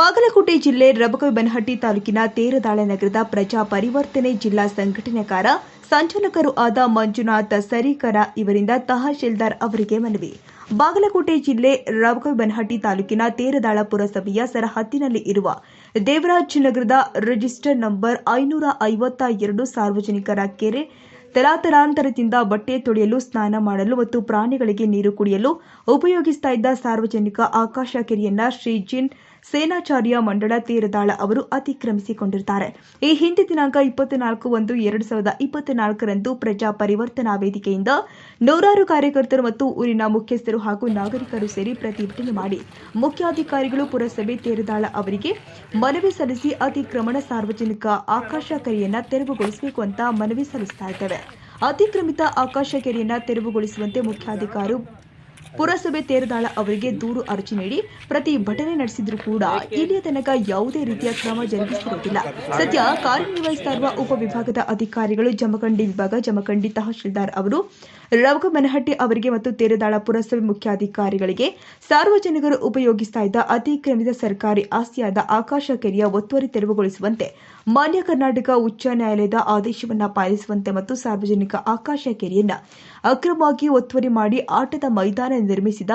ಬಾಗಲಕೋಟೆ ಜಿಲ್ಲೆ ರಬಕಬನಹಟ್ಟಿ ತಾಲೂಕಿನ ತೇರದಾಳ ನಗರದ ಪ್ರಜಾ ಪರಿವರ್ತನೆ ಜಿಲ್ಲಾ ಸಂಘಟನೆಕಾರ ಸಂಚಾಲಕರು ಆದ ಮಂಜುನಾಥ ಸರೀಕರ ಇವರಿಂದ ತಹಶೀಲ್ದಾರ್ ಅವರಿಗೆ ಮನವಿ. ಬಾಗಲಕೋಟೆ ಜಿಲ್ಲೆ ರಬಕಬನಹಟ್ಟಿ ತಾಲೂಕಿನ ತೇರದಾಳ ಪುರಸಭೆಯ ಸರಹದ್ದಿನಲ್ಲಿ ಇರುವ ದೇವರಾಜ್ ನಗರದ ರಿಜಿಸ್ಟರ್ ನಂಬರ್ ಐನೂರ ಐವತ್ತ ಎರಡು ಸಾರ್ವಜನಿಕರ ಕೆರೆ ತಲಾತಲಾಂತರದಿಂದ ಬಟ್ಟೆ ತೊಳೆಯಲು ಸ್ನಾನ ಮಾಡಲು ಮತ್ತು ಪ್ರಾಣಿಗಳಿಗೆ ನೀರು ಕುಡಿಯಲು ಉಪಯೋಗಿಸ್ತಾ ಇದ್ದ ಸಾರ್ವಜನಿಕ ಆಕಾಶ ಕೆರೆಯನ್ನ ಶ್ರೀ ಜಿನ್ ಸೇನಾಚಾರ್ಯ ಮಂಡಳ ತೀರದಾಳ ಅವರು ಅತಿಕ್ರಮಿಸಿಕೊಂಡಿದ್ದಾರೆ ಈ ಹಿಂದೆ ದಿನಾಂಕ ಇಪ್ಪತ್ನಾಲ್ಕು ಒಂದು ಎರಡು ಸಾವಿರದ ಇಪ್ಪತ್ನಾಲ್ಕರಂದು ಪ್ರಜಾ ಪರಿವರ್ತನಾ ವೇದಿಕೆಯಿಂದ ನೂರಾರು ಕಾರ್ಯಕರ್ತರು ಮತ್ತು ಊರಿನ ಮುಖ್ಯಸ್ಥರು ಹಾಗೂ ನಾಗರಿಕರು ಸೇರಿ ಪ್ರತಿಭಟನೆ ಮಾಡಿ ಮುಖ್ಯಾಧಿಕಾರಿಗಳು ಪುರಸಭೆ ತೇರದಾಳ ಅವರಿಗೆ ಮನವಿ ಸಲ್ಲಿಸಿ ಅತಿಕ್ರಮಣ ಸಾರ್ವಜನಿಕ ಆಕಾಶ ಕೆರೆಯನ್ನ ತೆರವುಗೊಳಿಸಬೇಕು ಅಂತ ಮನವಿ ಸಲ್ಲಿಸ್ತಾ ಇದ್ದೇವೆ. ಅತಿಕ್ರಮಿತ ಆಕಾಶ ಕೆರೆಯನ್ನ ತೆರವುಗೊಳಿಸುವಂತೆ ಮುಖ್ಯಾಧಿಕಾರಿ ಪುರಸಭೆ ತೇರದಾಳ ಅವರಿಗೆ ದೂರು ಅರ್ಜಿ ನೀಡಿ ಪ್ರತಿಭಟನೆ ನಡೆಸಿದ್ರು ಕೂಡ ಇಲ್ಲಿಯ ತನಕ ಯಾವುದೇ ರೀತಿಯ ಕ್ರಮ ಜರುಗಿಸಿರುವುದಿಲ್ಲ ಸದ್ಯ ಕಾರ್ಯನಿರ್ವಹಿಸ್ತಾ ಇರುವ ಉಪವಿಭಾಗದ ಅಧಿಕಾರಿಗಳು ಜಮಖಂಡಿ ವಿಭಾಗ ಜಮಖಂಡಿ ತಹಶೀಲ್ದಾರ್ ಅವರು ರವಗಮನಹಟ್ಟಿ ಅವರಿಗೆ ಮತ್ತು ತೇರದಾಳ ಪುರಸಭೆ ಮುಖ್ಯಾಧಿಕಾರಿಗಳಿಗೆ ಸಾರ್ವಜನಿಕರು ಉಪಯೋಗಿಸ್ತಾ ಅತಿಕ್ರಮಿತ ಸರ್ಕಾರಿ ಆಸ್ತಿಯಾದ ಆಕಾಶ ಕೆರೆಯ ಒತ್ತುವರಿ ತೆರವುಗೊಳಿಸುವಂತೆ ಮಾನ್ಯ ಕರ್ನಾಟಕ ಉಚ್ಚ ನ್ಯಾಯಾಲಯದ ಆದೇಶವನ್ನು ಪಾಲಿಸುವಂತೆ ಮತ್ತು ಸಾರ್ವಜನಿಕ ಆಕಾಶ ಕೆರೆಯನ್ನು ಅಕ್ರಮವಾಗಿ ಒತ್ತುವರಿ ಮಾಡಿ ಆಟದ ಮೈದಾನ ನಿರ್ಮಿಸಿದ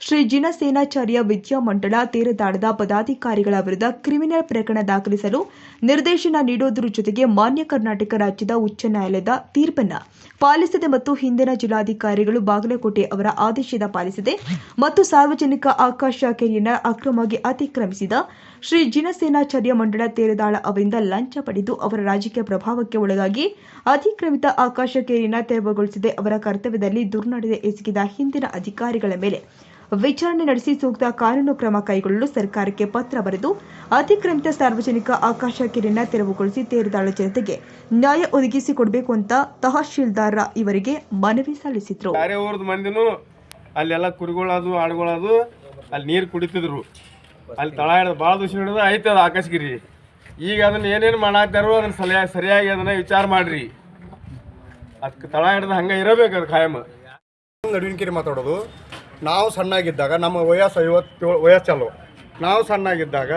ಶ್ರೀ ಜಿನಸೇನಾಚಾರ್ಯ ವಿದ್ಯಾಮಂಡಳ ತೀರದಾಡದ ಪದಾಧಿಕಾರಿಗಳ ವಿರುದ್ಧ ಕ್ರಿಮಿನಲ್ ಪ್ರಕರಣ ದಾಖಲಿಸಲು ನಿರ್ದೇಶನ ನೀಡುವುದರ ಜೊತೆಗೆ ಮಾನ್ಯ ಕರ್ನಾಟಕ ರಾಜ್ಯದ ಉಚ್ಚ ನ್ಯಾಯಾಲಯದ ತೀರ್ಪನ್ನ ಪಾಲಿಸದೆ ಮತ್ತು ಹಿಂದಿನ ಜಿಲ್ಲಾಧಿಕಾರಿಗಳು ಬಾಗಲಕೋಟೆ ಅವರ ಆದೇಶದ ಪಾಲಿಸದೆ ಮತ್ತು ಸಾರ್ವಜನಿಕ ಆಕಾಶ ಕೆರೆಯನ್ನು ಅಕ್ರಮವಾಗಿ ಅತಿಕ್ರಮಿಸಿದ ಶ್ರೀ ಜಿನಸೇನಾಚಾರ್ಯ ಮಂಡಳ ತೇರದಾಳ ಅವರಿಂದ ಲಂಚ ಪಡೆದು ಅವರ ರಾಜಕೀಯ ಪ್ರಭಾವಕ್ಕೆ ಒಳಗಾಗಿ ಅಧಿಕ್ರಮಿತ ಆಕಾಶ ಕೆರೆಯನ್ನ ತೆರವುಗೊಳಿಸದೆ ಅವರ ಕರ್ತವ್ಯದಲ್ಲಿ ದುರ್ನಡತೆ ಎಸಗಿದ ಹಿಂದಿನ ಅಧಿಕಾರಿಗಳ ಮೇಲೆ ವಿಚಾರಣೆ ನಡೆಸಿ ಸೂಕ್ತ ಕಾನೂನು ಕ್ರಮ ಕೈಗೊಳ್ಳಲು ಸರ್ಕಾರಕ್ಕೆ ಪತ್ರ ಬರೆದು ಅತಿಕ್ರಮಿತ ಸಾರ್ವಜನಿಕ ಆಕಾಶ ಕಿರಣ ತೆರವುಗೊಳಿಸಿ ತೇರದಾಳ ಜನತೆಗೆ ನ್ಯಾಯ ಒದಗಿಸಿಕೊಡಬೇಕು ಅಂತ ತಹಶೀಲ್ದಾರ್ ಇವರಿಗೆ ಮನವಿ ಸಲ್ಲಿಸಿದ್ರು. ಮಂದಿನೂ ಅಲ್ಲೆಲ್ಲ ಕುರಿಗಳದು ಆಡುಗಳದು ಅಲ್ಲಿ ನೀರು ಕುಡಿತಿದ್ರು. ಅಲ್ಲಿ ತಳ ಹಿಡಿದು ಭಾಳ ಅದು ಆಕಾಶಗಿರಿ. ಈಗ ಅದನ್ನ ಏನೇನು ಮಾಡಾಕ್ತಾರೋ ಅದನ್ನ ಸರಿಯಾಗಿ ಸರಿಯಾಗಿ ಅದನ್ನ ವಿಚಾರ ಮಾಡ್ರಿ. ಅದಕ್ಕೆ ತಳ ಹಿಡ್ದು ಹಂಗೆ ಇರಬೇಕು ಅದು ಖಾಯಂ. ನಡುವಿನಕಿರಿ ಮಾತಾಡೋದು. ನಾವು ಸಣ್ಣಾಗಿದ್ದಾಗ ನಮ್ಮ ವಯಸ್ಸು ಐವತ್ತೇಳು ವಯಸ್ಸಲ್ಲು. ನಾವು ಸಣ್ಣಾಗಿದ್ದಾಗ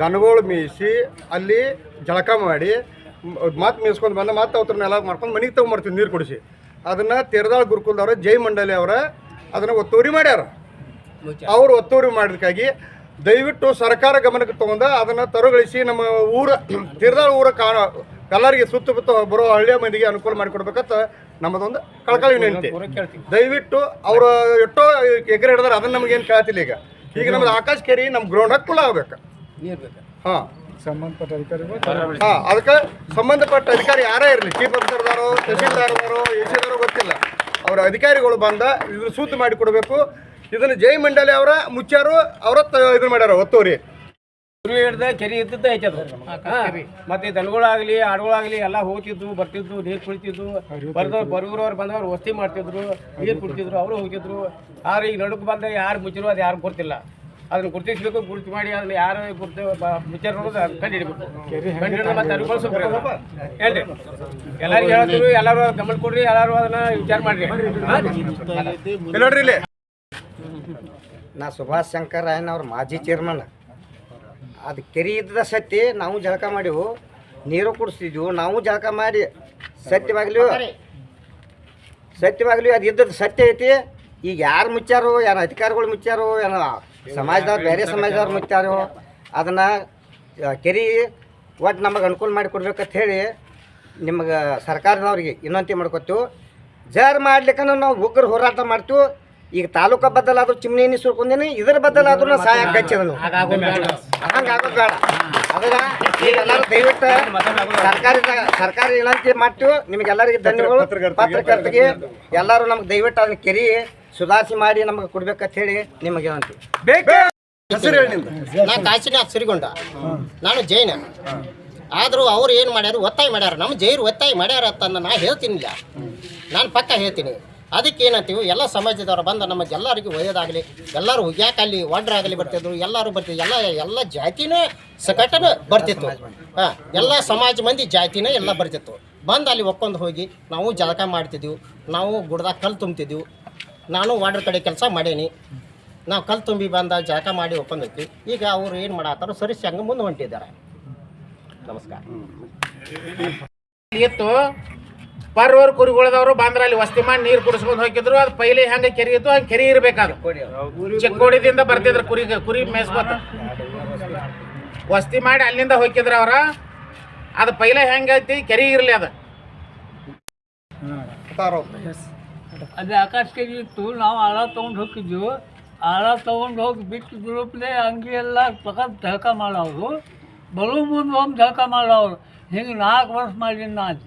ದನಗಳು ಮೀಸಿ ಅಲ್ಲಿ ಜಳಕ ಮಾಡಿ ಮತ್ತೆ ಮೀಸ್ಕೊಂಡು ಬಂದು ಮತ್ತೆ ಅವ್ರನ್ನೆಲ್ಲ ಮಾಡ್ಕೊಂಡು ಮನೆಗೆ ತೊಗೊಂಬರ್ತೀವಿ ನೀರು ಕುಡಿಸಿ. ಅದನ್ನು ತೆರದಾಳ್ ಗುರುಕುಲ್ದವ್ರ ಜೈ ಮಂಡಳಿ ಅವರ ಅದನ್ನು ಒತ್ತುವರಿ ಮಾಡ್ಯಾರ. ಅವರು ಒತ್ತುವರಿ ಮಾಡಿದಕ್ಕಾಗಿ ದಯವಿಟ್ಟು ಸರ್ಕಾರ ಗಮನಕ್ಕೆ ತಗೊಂಡು ಅದನ್ನು ತರುಗಳಿಸಿ ನಮ್ಮ ಊರ ತಿರ್ದಾಳ ಊರ ಕಾಣ ಎಲ್ಲರಿಗೆ ಸುತ್ತಮುತ್ತ ಬರೋ ಹಳ್ಳಿಯ ಮಂದಿಗೆ ಅನುಕೂಲ ಮಾಡಿಕೊಡ್ಬೇಕಂತ ನಮ್ಮದೊಂದು ಕಳಕಳಿ ವಿನಂತಿ. ದಯವಿಟ್ಟು ಅವರು ಎಷ್ಟೋ ಎಕರೆ ಹಿಡಿದ್ರೆ ಅದನ್ನ ನಮಗೇನು ಕೇಳ್ತಿಲ್ಲ ಈಗ. ಈಗ ನಮ್ದು ಆಕಾಶ ಕೆರಿ ನಮ್ಮ ಗ್ರೌಂಡ್ ಕುಲ ಆಗ್ಬೇಕು. ಹಾಂ. ಸಂಬಂಧಪಟ್ಟ ಅಧಿಕಾರಿಗಳು? ಹಾಂ ಅದಕ್ಕೆ ಸಂಬಂಧಪಟ್ಟ ಅಧಿಕಾರಿ ಯಾರೇ ಇರಲಿ ಚೀಫ್ ಆಫೀಸರ್ದಾರೋ ತಹಸೀಲ್ದಾರ್ದಾರೋ ಎಸಿದಾರೋ ಗೊತ್ತಿಲ್ಲ. ಅವರ ಅಧಿಕಾರಿಗಳು ಬಂದ ಇದ್ರ ಸೂತು ಮಾಡಿ ಕೊಡಬೇಕು. ಇದನ್ನು ಜೈ ಮಂಡಳಿ ಅವರ ಮುಚ್ಚಾರು ಅವರ ಇದನ್ನ ಮಾಡ್ಯಾರ ಒತ್ತುವರಿ. ಕುರಿ ಹಿಡ್ದ ಕೆರೆ ಇದ್ದದ್ದು ಐತೆ ಅದು. ಮತ್ತೆ ದನಗಳಾಗ್ಲಿ ಆಡುಗಳಾಗ್ಲಿ ಎಲ್ಲ ಹೋಗ್ತಿದ್ವು ಬರ್ತಿದ್ವು ನೀರು ಕುಡಿತಿದ್ವು. ಬರ್ದವ್ರು ಬರುವವ್ರು ಬಂದವ್ರು ವಸ್ತಿ ಮಾಡ್ತಿದ್ರು ನೀರು ಕುಡ್ತಿದ್ರು ಅವರು ಹೋಗ್ತಿದ್ರು. ಆದ್ರೆ ಈಗ ನಡುಕ್ ಬಂದ ಯಾರು ಮುಚ್ಚಿರು ಅದು ಯಾರು ಗೊತ್ತಿಲ್ಲ. ಅದನ್ನ ಗುರುತಿಸ್ಬೇಕು ಗುರುತು ಮಾಡಿ ಅದನ್ನ ಯಾರು ಗುರ್ತು ಮುಚ್ಚಾರ ನೋಡೋದು ಅದನ್ನ ಕಂಡು ಹಿಡಿಬೇಕು. ಕಂಡು ಹಿಡಿದು ಮತ್ತೆ ಅನುಕೂಲಿಸ್ಬೇಕು ಹೇಳ್ರಿ. ಎಲ್ಲರಿಗೂ ಹೇಳ್ತೀವಿ ಎಲ್ಲರೂ ಗಮನ ಕೊಡ್ರಿ ಎಲ್ಲರೂ ಅದನ್ನ ವಿಚಾರ ಮಾಡ್ರಿ. ನೋಡ್ರಿ ಇಲ್ಲಿ. ನಾ ಸುಭಾಷ್ ಶಂಕರ್ ರಾಯನ್ ಅವ್ರ ಮಾಜಿ ಚೇರ್ಮನ್ ಅದು ಕೆರೆ ಇದ್ದ ಸತಿ ನಾವು ಜಳಕ ಮಾಡಿವು, ನೀರು ಕುಡಿಸ್ತಿದ್ವು, ನಾವು ಜಳಕ ಮಾಡಿ ಸತ್ಯವಾಗ್ಲಿ ಸತ್ಯವಾಗ್ಲಿ ಅದು ಇದ್ದದ್ದು ಸತ್ಯ ಐತಿ. ಈಗ ಯಾರು ಮುಚ್ಚಾರೋ ಯಾರು ಅಧಿಕಾರಿಗಳು ಮುಚ್ಚಾರೋ ಏನೋ ಸಮಾಜದವ್ರು, ಬೇರೆ ಸಮಾಜದವ್ರು ಮುಚ್ಚಾರೋ ಅದನ್ನು ಕೆರೆ ಒಟ್ಟು ನಮಗೆ ಅನುಕೂಲ ಮಾಡಿ ಕೊಡ್ಬೇಕಂತ ಹೇಳಿ ನಿಮಗೆ ಸರ್ಕಾರದವ್ರಿಗೆ ವಿನಂತಿ ಮಾಡ್ಕೊತೀವಿ ಜರ್ ಮಾಡ್ಲಿಕ್ಕೆ ನಾವು ಉಗ್ರ ಹೋರಾಟ ಮಾಡ್ತೀವಿ. ಈಗ ತಾಲೂಕ ಬದಲಾದ್ರೂ ಚಿಮ್ನಿ ಎನಿಸ್ಕೊಂಡಿನಿ ಸುರ್ಕೊಂಡೀನಿ ಇದ್ರ ಬದಲಾದ್ರೂ ನಾ ಸಹಾಯ ಹಚ್ಚಿದನು ಹಂಗೆ ಆಗೋದು ಬೇಡ. ಅದನ್ನ ಈಗ ಎಲ್ಲರೂ ದಯವಿಟ್ಟು ಸರ್ಕಾರಿ ಸರ್ಕಾರಿ ಇಲಾಖೆ ಮಾಡ್ತೀವಿ. ನಿಮಗೆಲ್ಲರಿಗೆ ಧನ್ಯವಾದಗಳು. ಪತ್ರಕರ್ತರಿಗೆ ಎಲ್ಲರೂ ನಮ್ಗೆ ದಯವಿಟ್ಟು ಅದನ್ನ ಕೆರಿ ಸುಧಾರಿಸಿ ಮಾಡಿ ನಮಗೆ ಕೊಡ್ಬೇಕಂತ ಹೇಳಿ ನಿಮಗೆ ನಾ ಕಾಶಿನಾಥ್ ಸಿರಿಗೊಂಡ. ನಾನು ಜೈನ. ಆದರೂ ಅವ್ರು ಏನು ಮಾಡ್ಯಾರ? ಒತ್ತಾಯ ಮಾಡ್ಯಾರ. ನಮ್ಮ ಜೈರು ಒತ್ತಾಯ ಮಾಡ್ಯಾರ ಅಂತ ನಾ ಹೇಳ್ತೀನಿಲ್ಲ. ನಾನು ಪಕ್ಕ ಹೇಳ್ತೀನಿ. ಅದಕ್ಕೆ ಏನಂತೀವಿ ಎಲ್ಲ ಸಮಾಜದವರು ಬಂದು ನಮಗೆ ಎಲ್ಲರಿಗೂ ಒಳ್ಳೆಯದಾಗಲಿ ಎಲ್ಲರೂ ಯಾಕೆ ಅಲ್ಲಿ ಒಡ್ರಾಗಲಿ ಬರ್ತಿದ್ರು ಎಲ್ಲರೂ ಬರ್ತಿದ್ರು ಎಲ್ಲ ಎಲ್ಲ ಜಾತಿನೇ ಸಕಟನ ಬರ್ತಿತ್ತು ಹಾಂ ಎಲ್ಲ ಸಮಾಜ ಮಂದಿ ಜಾತಿನೇ ಎಲ್ಲ ಬರ್ತಿತ್ತು ಬಂದು ಅಲ್ಲಿ ಒಕ್ಕೊಂಡು ಹೋಗಿ ನಾವು ಜಲಕ ಮಾಡ್ತಿದ್ದೆವು ನಾವು ಗುಡ್ದಾಗ ಕಲ್ಲು ತುಂಬ್ತಿದ್ದೆವು ನಾನು ವಾಡ್ರ ಕಡೆ ಕೆಲಸ ಮಾಡೇನಿ ನಾವು ಕಲ್ಲು ತುಂಬಿ ಬಂದ ಜಳಕ ಮಾಡಿ ಒಪ್ಪಂದೈತಿ ಈಗ ಅವರು ಏನು ಮಾಡತ್ತಾರೋ ಸರಿ ಹಂಗೆ ಮುಂದೆ ಹೊಂಟಿದ್ದಾರೆ ನಮಸ್ಕಾರ ಇತ್ತು ಪರ್ವರ್ ಕುರಿಗಳದವರು ಬಂದ್ರ ಅಲ್ಲಿ ವಸ್ತಿ ಮಾಡಿ ನೀರು ಕುಡಿಸ್ಕೊಂಡು ಹೋಗಿದ್ರು, ಅದು ಪೈಲೆ ಹೆಂಗೆ ಕೆರೆ ಇತ್ತು ಹಂಗೆ ಕೆರೆ ಇರ್ಬೇಕಾದ್ರು. ಚಿಕ್ಕೋಡಿದಿಂದ ಬರ್ತಿದ್ರು ಕುರಿ ಕುರಿ ಮೇಸ್ಕೊತ ವಸ್ತಿ ಮಾಡಿ ಅಲ್ಲಿಂದ ಹೋಗಿದ್ರು ಅವ್ರ. ಅದು ಪೈಲೆ ಹೆಂಗೈತಿ ಕೆರೆ ಇರಲಿ ಅದು. ಅದೇ ಆಕಾಶ ಕೆರೆ ಇತ್ತು, ನಾವು ಆಳ ತೊಗೊಂಡು ಹೋಗಿದ್ವು. ಆಳ ತೊಗೊಂಡು ಹೋಗಿ ಬಿಟ್ಟು ಗ್ರೂಪ್ಲೆ ಅಂಗಿ ಎಲ್ಲ ಪಕ್ಕ ಧಳಕ ಮಾಡೋರು. ಬರೋ ಮುಂದೆ ಒಂದು ಧಳಕ ಮಾಡೋರು. ಹಿಂಗೆ ನಾಲ್ಕು ವರ್ಷ ಮಾಡಿದ್ದೀನಿ ನಾನು.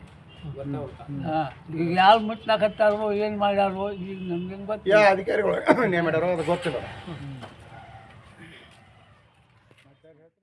ಈಗ ಯಾರು ಮುಟ್ಲಾಕತ್ತಾರೋ ಏನು ಮಾಡ್ಯಾರೋ ಈಗ ನಮ್ಗೆ ಗೊತ್ತಿಲ್ಲ. ಯಾವ ಅಧಿಕಾರಿಗಳು ನೇಮ ಮಾಡ್ಯಾರೋ ಅದು ಗೊತ್ತಿಲ್ಲ.